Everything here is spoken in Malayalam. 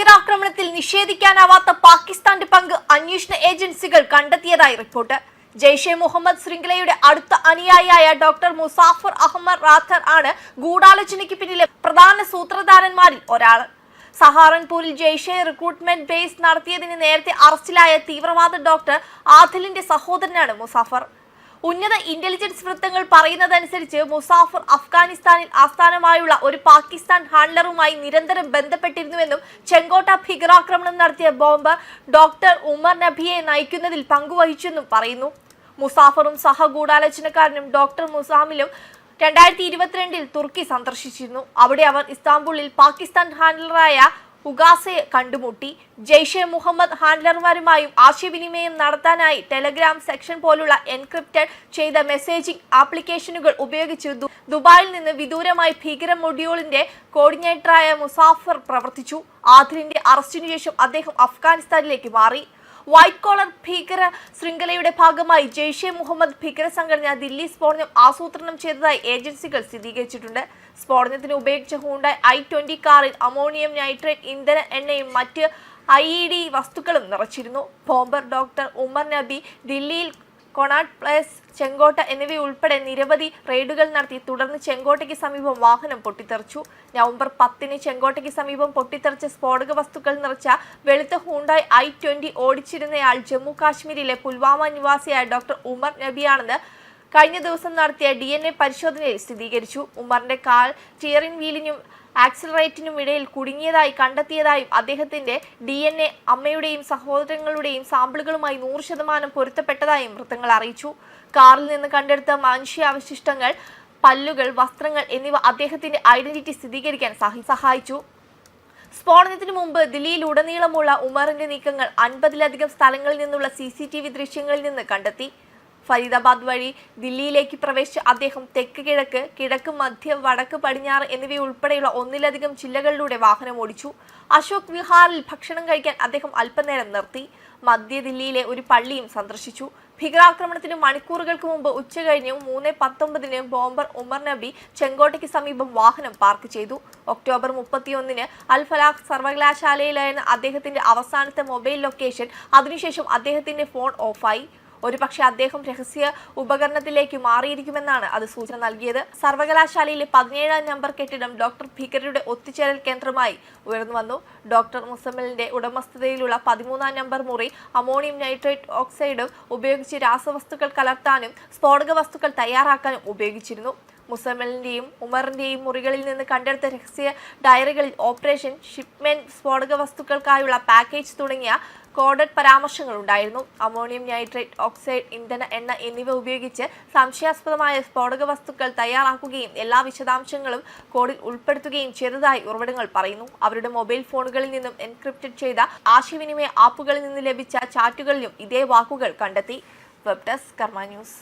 ഭീകരാക്രമണത്തിൽ നിഷേധിക്കാനാവാത്ത പാകിസ്ഥാന്റെ പങ്ക് അന്വേഷണ ഏജൻസികൾ കണ്ടെത്തിയതായി റിപ്പോർട്ട്. ജെയ്ഷെ മുഹമ്മദ് ശൃംഖലയുടെ അടുത്ത അനുയായിയായ ഡോക്ടർ മുസാഫർ അഹമ്മദ് റാത്തർ ആണ് ഗൂഢാലോചനയ്ക്ക് പിന്നിലെ പ്രധാന സൂത്രധാരന്മാരിൽ ഒരാൾ. സഹാറൻപൂരിൽ ജെയ്ഷെ റിക്രൂട്ട്മെന്റ് ബേസ് നടത്തിയതിന് നേരത്തെ അറസ്റ്റിലായ തീവ്രവാദ ഡോക്ടർ ആദിലിന്റെ സഹോദരനാണ് മുസാഫർ. ഉന്നത ഇന്റലിജൻസ് വൃത്തങ്ങൾ പറയുന്നതനുസരിച്ച് മുസാഫർ അഫ്ഗാനിസ്ഥാനിൽ ആസ്ഥാനമായുള്ള ഒരു പാകിസ്ഥാൻ ഹാൻഡലറുമായി നിരന്തരം ബന്ധപ്പെട്ടിരുന്നുവെന്നും ചെങ്കോട്ട ഭീകരാക്രമണം നടത്തിയ ബോംബ് ഡോക്ടർ ഉമർ നബിയെ നയിക്കുന്നതിൽ പങ്കുവഹിച്ചെന്നും പറയുന്നു. മുസാഫറും സഹഗൂഢാലോചനക്കാരനും ഡോക്ടർ മുസാമിലും രണ്ടായിരത്തി ഇരുപത്തിരണ്ടിൽ തുർക്കി സന്ദർശിച്ചിരുന്നു. അവിടെ അവർ ഇസ്താംബൂളിൽ പാകിസ്ഥാൻ ഹാൻഡലറായ ഉഗാസയെ കണ്ടുമുട്ടി. ജെയ്ഷെ മുഹമ്മദ് ഹാൻഡലർമാരുമായും ആശയവിനിമയം നടത്താനായി ടെലഗ്രാം സെക്ഷൻ പോലുള്ള എൻക്രിപ്റ്റഡ് ചെയ്ത മെസ്സേജിംഗ് ആപ്ലിക്കേഷനുകൾ ഉപയോഗിച്ച് ദുബായിൽ നിന്ന് വിദൂരമായി ഭീകര മൊഡ്യൂളിന്റെ കോർഡിനേറ്ററായ മുസാഫർ പ്രവർത്തിച്ചു. ആദിലിന്റെ അറസ്റ്റിനു ശേഷം അദ്ദേഹം അഫ്ഗാനിസ്ഥാനിലേക്ക് മാറി. വൈറ്റ് കോളർ ഭീകര ശൃംഖലയുടെ ഭാഗമായി ജെയ്ഷെ മുഹമ്മദ് ഭീകര സംഘടന ദില്ലി സ്ഫോടനം ആസൂത്രണം ചെയ്തതായി ഏജൻസികൾ സ്ഥിരീകരിച്ചിട്ടുണ്ട്. സ്ഫോടനത്തിന് ഉപയോഗിച്ച ഹൂണ്ടായി ഐ ട്വന്റി കാറിൽ അമോണിയം നൈട്രേറ്റ് ഇന്ധന എണ്ണയും മറ്റ് ഐ ഇ ഡി വസ്തുക്കളും നിറച്ചിരുന്നു. ബോംബർ ഡോക്ടർ ഉമർ നബി ദില്ലിയിൽ കൊണാട്ട് പ്ലേസ് ചെങ്കോട്ട എന്നിവയുൾപ്പെടെ നിരവധി റെയ്ഡുകൾ നടത്തി. തുടർന്ന് ചെങ്കോട്ടയ്ക്ക് സമീപം വാഹനം പൊട്ടിത്തെറിച്ചു. നവംബർ പത്തിന് ചെങ്കോട്ടയ്ക്ക് സമീപം പൊട്ടിത്തെറിച്ച സ്ഫോടക വസ്തുക്കൾ നിറച്ച വെളുത്ത ഹൂണ്ടായി ഐ ട്വന്റി ഓടിച്ചിരുന്നയാൾ ജമ്മു കാശ്മീരിലെ പുൽവാമ നിവാസിയായ ഡോക്ടർ ഉമർ നബിയാണെന്ന് കഴിഞ്ഞ ദിവസം നടത്തിയ ഡി എൻ എ പരിശോധനയിൽ സ്ഥിരീകരിച്ചു. ഉമറിന്റെ കാൽ സ്റ്റിയറിംഗ് വീലിനും ആക്സിലറേറ്റിനും ഇടയിൽ കുടുങ്ങിയതായി കണ്ടെത്തിയതായും അദ്ദേഹത്തിന്റെ ഡി എൻ എ അമ്മയുടെയും സഹോദരങ്ങളുടെയും സാമ്പിളുകളുമായി നൂറ് ശതമാനം പൊരുത്തപ്പെട്ടതായും വൃത്തങ്ങൾ അറിയിച്ചു. കാറിൽ നിന്ന് കണ്ടെടുത്ത മനുഷ്യാവശിഷ്ടങ്ങൾ പല്ലുകൾ വസ്ത്രങ്ങൾ എന്നിവ അദ്ദേഹത്തിന്റെ ഐഡന്റിറ്റി സ്ഥിരീകരിക്കാൻ സഹ- സഹായിച്ചു. സ്ഫോടനത്തിന് മുമ്പ് ദില്ലിയിലുടനീളമുള്ള ഉമറിന്റെ നീക്കങ്ങൾ അൻപതിലധികം സ്ഥലങ്ങളിൽ നിന്നുള്ള സി ദൃശ്യങ്ങളിൽ നിന്ന് കണ്ടെത്തി. ഫരീദാബാദ് വഴി ദില്ലിയിലേക്ക് പ്രവേശിച്ച അദ്ദേഹം തെക്ക് കിഴക്ക് കിഴക്ക് മധ്യ വടക്ക് പടിഞ്ഞാറ് എന്നിവയുൾപ്പെടെയുള്ള ഒന്നിലധികം ജില്ലകളിലൂടെ വാഹനം ഓടിച്ചു. അശോക് വിഹാറിൽ ഭക്ഷണം കഴിക്കാൻ അദ്ദേഹം അല്പനേരം നിർത്തി. മധ്യ ദില്ലിയിലെ ഒരു പള്ളിയും സന്ദർശിച്ചു. ഭീകരാക്രമണത്തിന് മണിക്കൂറുകൾക്ക് മുമ്പ് ഉച്ചകഴിഞ്ഞ് മൂന്ന് പത്തൊമ്പതിന് ബോംബർ ഉമർ നബി ചെങ്കോട്ടയ്ക്ക് സമീപം വാഹനം പാർക്ക് ചെയ്തു. ഒക്ടോബർ മുപ്പത്തിയൊന്നിന് അൽ ഫലാഖ് സർവകലാശാലയിലായിരുന്ന അദ്ദേഹത്തിന്റെ അവസാനത്തെ മൊബൈൽ ലൊക്കേഷൻ. അതിനുശേഷം അദ്ദേഹത്തിന്റെ ഫോൺ ഓഫായി. ഒരുപക്ഷെ അദ്ദേഹം രഹസ്യ ഉപകരണത്തിലേക്ക് മാറിയിരിക്കുമെന്നാണ് അത് സൂചന നൽകിയത്. സർവകലാശാലയിലെ പതിനേഴാം നമ്പർ കെട്ടിടം ഡോക്ടർ ഭീകരരുടെ ഒത്തുചേരൽ കേന്ദ്രമായി ഉയർന്നു വന്നു. ഡോക്ടർ മുസമ്മലിന്റെ ഉടമസ്ഥതയിലുള്ള പതിമൂന്നാം നമ്പർ മുറി അമോണിയം നൈട്രേറ്റ് ഓക്സൈഡും ഉപയോഗിച്ച് രാസവസ്തുക്കൾ കലർത്താനും സ്ഫോടക വസ്തുക്കൾ തയ്യാറാക്കാനും ഉപയോഗിച്ചിരുന്നു. മുസമ്മലിന്റെയും ഉമറിന്റെയും മുറികളിൽ നിന്ന് കണ്ടെടുത്ത രഹസ്യ ഡയറികളിൽ ഓപ്പറേഷൻ ഷിപ്മെന്റ് സ്ഫോടക വസ്തുക്കൾക്കായുള്ള പാക്കേജ് തുടങ്ങിയ കോഡഡ് പരാമർശങ്ങൾ ഉണ്ടായിരുന്നു. അമോണിയം നൈട്രേറ്റ് ഓക്സൈഡ് ഇന്ധന എണ്ണ എന്നിവ ഉപയോഗിച്ച് സംശയാസ്പദമായ സ്ഫോടക വസ്തുക്കൾ തയ്യാറാക്കുകയും എല്ലാ വിശദാംശങ്ങളും കോഡിൽ ഉൾപ്പെടുത്തുകയും ചെയ്തതായി ഉറവിടങ്ങൾ പറയുന്നു. അവരുടെ മൊബൈൽ ഫോണുകളിൽ നിന്നും എൻക്രിപ്റ്റഡ് ചെയ്ത ആശയവിനിമയ ആപ്പുകളിൽ നിന്ന് ലഭിച്ച ചാറ്റുകളിലും ഇതേ വാക്കുകൾ കണ്ടെത്തി. Web desk Karma news.